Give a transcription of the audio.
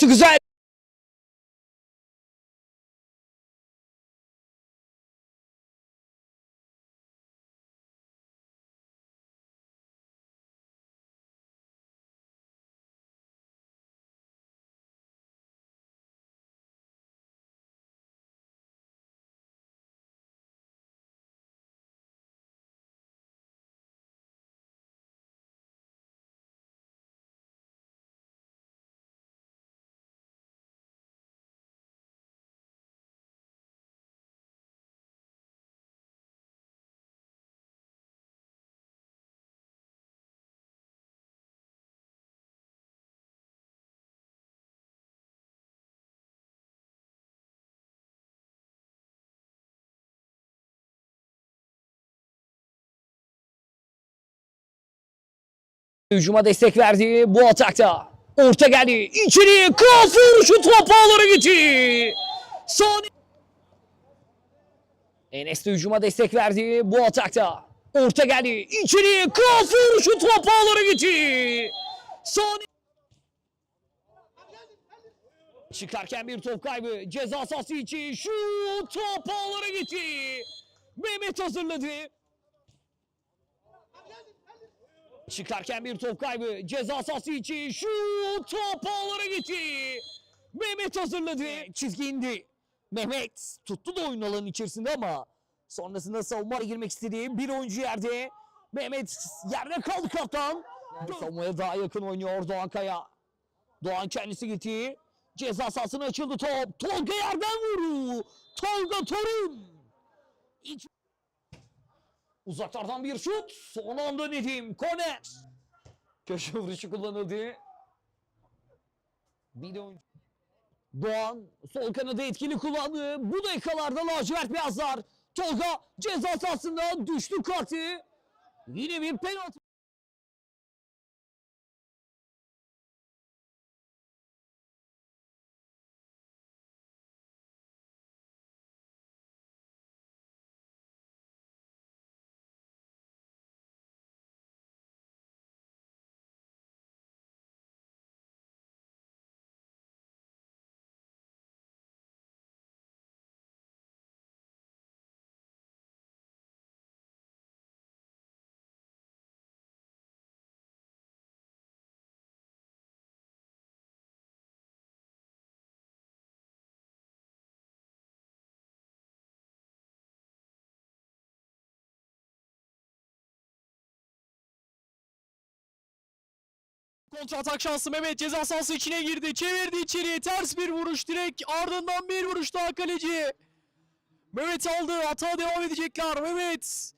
Because I Hücuma destek verdi bu atakta. Orta geldi. İçeri kafa vuruşu top ağlara gitti. Son Enes de hücuma destek verdi bu atakta. Orta geldi. İçeri kafa vuruşu top ağlara gitti. Son Çıkarken bir top kaybı. Ceza sahası içi. Şu top ağlara gitti. Mehmet hazırladı. Çıkarken bir top kaybı. Ceza sahası içi. Şu top ağlara gitti. Mehmet hazırladı. Çizgi indi. Mehmet tuttu da oyun alanının içerisinde ama sonrasında savunmaya girmek istediği bir oyuncu yerde. Mehmet yerde kaldı kaptan. Savunmaya daha yakın oynuyor Doğan Kaya. Doğan kendisi gitti. Ceza sahasına açıldı top. Tolga yerden vurdu. Tolga Torun. İç... Uzaklardan bir şut. Son anda Nedim. Korner. Köşe vuruşu kullanıldı. Bir de oyuncu. Doğan sol kanadı etkili kullandı. Bu dakikalarda lacivert beyazlar. Tolga ceza sahasında düştü kartı. Yine bir penaltı. Kontra atak şansı Mehmet ceza sahası içine girdi. Çevirdi içeriye. Ters bir vuruş direkt. Ardından bir vuruş daha kaleci. Mehmet aldı. Hata devam edecekler. Mehmet.